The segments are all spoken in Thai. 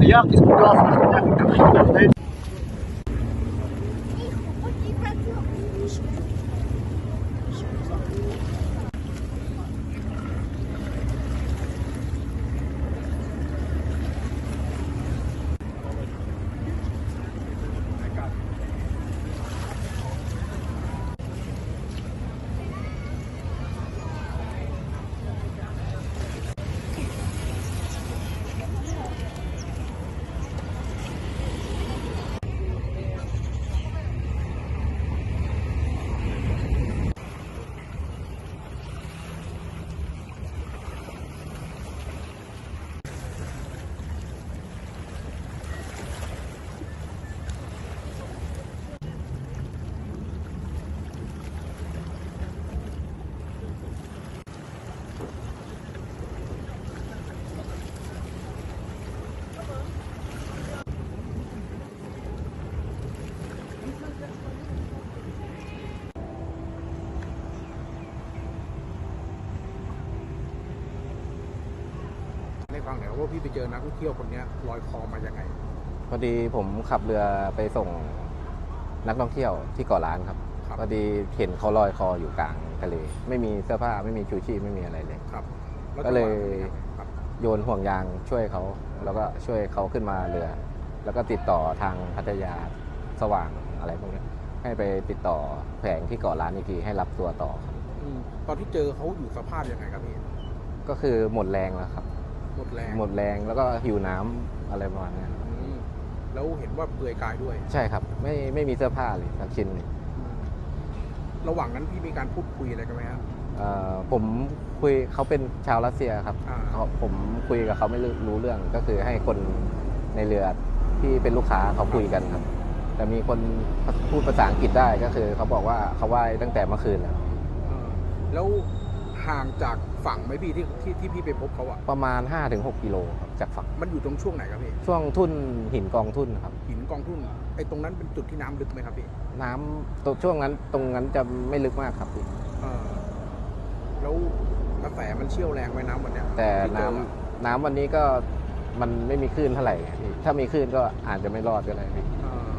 Я испугался, что меня ฟังหน่อยว่าพี่ไปเจอนักท่องเที่ยวคนเนี้ยลอยคอมายังไง พอดีผมขับเรือไปส่งนักท่องเที่ยวที่เกาะล้านครับครับ พอดีเห็นเขาลอยคออยู่กลางทะเล ไม่มีเสื้อผ้าไม่มีชูชีพไม่มีอะไรเลย ครับแวก็เลย จังหวะนั้นครับ โยนห่วงยางช่วยเขาแล้วก็ช่วยเขาขึ้นมาเรือ แล้วก็ติดต่อทางพัทยาสว่างอะไรพวกนี้ให้ไปติดต่อแผงที่เกาะล้านอีกทีให้รับตัวต่อครับอืมตอนที่เจอเขาอยู่สภาพยังไงครับพี่ก็คือหมดแรงแล้วครับ หมดแรงหมดแรงแล้วก็หิวน้ำอะไรประมาณนี้ครับอืมแล้วเห็นว่าเปลือยกายด้วย ใช่ครับ ไม่ไม่มีเสื้อผ้าเลยสักชิ้นหนึ่งอืมระหว่างนั้นพี่มีการพูดคุยอะไรกันไหมครับเอ่อผมคุยเขาเป็นชาวรัสเซียครับอ่าเขาผมคุยกับเขาไม่รู้รู้เรื่องก็คือให้คนในเรือที่เป็นลูกค้าเขาคุยกันครับ แต่มีคนพูดภาษาอังกฤษได้ก็คือเขาบอกว่าเขาว่ายตั้งแต่เมื่อคืนแล้ว เออแล้ว ห่างจากฝั่งไหมพี่ที่ที่ที่พี่ไปพบเขาอะประมาณ 5-6กิโลครับจากฝั่งมันอยู่ตรงช่วงไหนครับพี่ช่วงทุ่นหินกองทุ่นครับ หินกองทุ่นไอ้ตรงนั้นเป็นจุดที่น้ำลึกไหมครับพี่น้ำตรงช่วงนั้นตรงนั้นจะไม่ลึกมากครับพี่เออแล้วกระแสมันเชี่ยวแรงไหมน้ำวันเนี้ยแต่ที่เจน้ำออะน้ำวันนี้ก็มันไม่มีคลื่นเท่าไหร่พี่ถ้ามีคลื่นก็อาจจะไม่รอดก็ได้พี่เออ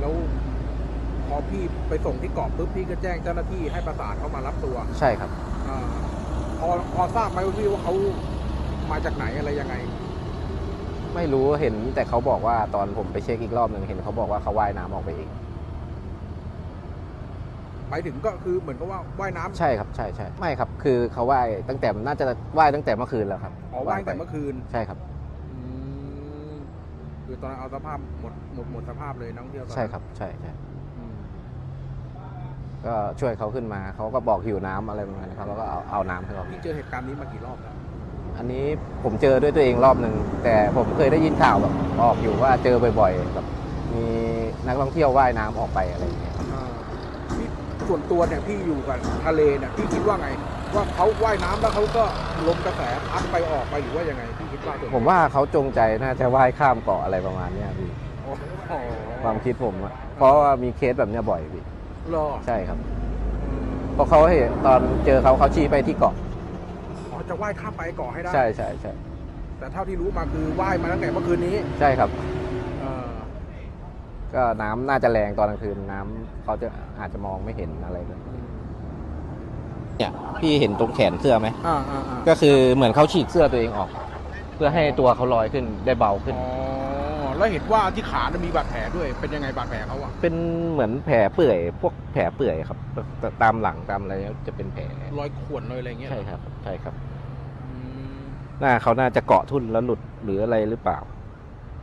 แล้ว พอพี่ไปส่งที่เกาะปุ๊บพี่ก็แจ้งเจ้าหน้าที่ให้ประสานเข้ามารับตัวใช่ครับเออพอพอทราบไหมว่าพี่ว่าเขามาจากไหนอะไรยังไง ไม่รู้เห็นแต่เขาบอกว่าตอนผมไปเช็คอีกรอบหนึ่งเห็นเขาบอกว่าเขาว่ายน้ำออกไปเองไปถึงก็คือเหมือนกับว่าว่ายน้ำใช่ครับใช่ใช่ไม่ครับ คือเขาว่ายตั้งแต่น่าจะว่ายตั้งแต่เมื่อคืนแล้วครับอ๋อว่ายตั้งแต่เมื่อคืน ใช่ครับ อืมคือตอนนั้นเอาสภาพหมดหมดหมดสภาพเลยนักท่องเที่ยวตอนนั้นใช่ครับใช่ใช่อืม ก็ช่วยเขาขึ้นมา เขาก็บอกหิวน้ำอะไรประมาณนี้ครับแล้วก็เอาเอาน้ำให้เขาพี่เจอเหตุการณ์นี้มากี่รอบแล้วอันนี้ผมเจอด้วยตัวเองรอบหนึ่งแต่ผมเคยได้ยินข่าวแบบออกอยู่ว่าเจอบ่อยๆแบบมีนักท่องเที่ยวว่ายน้ำออกไปอะไรอย่างเงี้ยครับอ่าพี่ส่วนตัวเนี่ยพี่อยู่กับทะเลเนี่ยพี่คิดว่าไง ว่าเขาว่ายน้ำแล้วเขาก็ลมกระแสพัดไปออกไปหรือว่ายังไงพี่คิดว่าตัวผมว่าเขาจงใจน่าจะว่ายข้ามเกาะอะไรประมาณเนี้ยพี่ อ๋อความคิดผมอะเพราะว่ามีเคสแบบเนี้ยบ่อยพี่ รอใช่ครับเพราะเขาเห็นตอนเจอเขาเขาชี้ไปที่เกาะอ๋อจะว่ายข้ามไปเกาะให้ได้ ใช่ใช่ใช่แต่เท่าที่รู้มาคือว่ายมาตั้งแต่เมื่อคืนนี้ ใช่ครับ เออก็น้ำน่าจะแรงตอนกลางคืนน้ำเขาจะอาจจะมองไม่เห็นอะไรเลยเนี่ยพี่เห็นตรงแขนเสื้อไหมอ่าอ่าอ่าก็คือเหมือนเขาฉีกเสื้อตัวเองออก เพื่อให้ตัวเขาลอยขึ้นได้เบาขึ้น อ๋อ แล้วเห็นว่าที่ขาเนี่ยมีบาดแผลด้วย เป็นยังไงบาดแผลเขาอะเป็นเหมือนแผลเปื่อย พวกแผลเปื่อยครับแต่ตามหลังตามอะไรจะเป็นแผลรอยข่วนรอยอะไรเงี้ยใช่ครับ ใช่ครับ อืมหน้าเขาน่าจะเกาะทุ่นแล้วหลุดหรืออะไรหรือเปล่า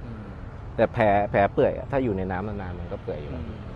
อืมแต่แผลแผลเปื่อยอะถ้าอยู่ในน้ำนานๆมันก็เปื่อยอยู่อืแล้วม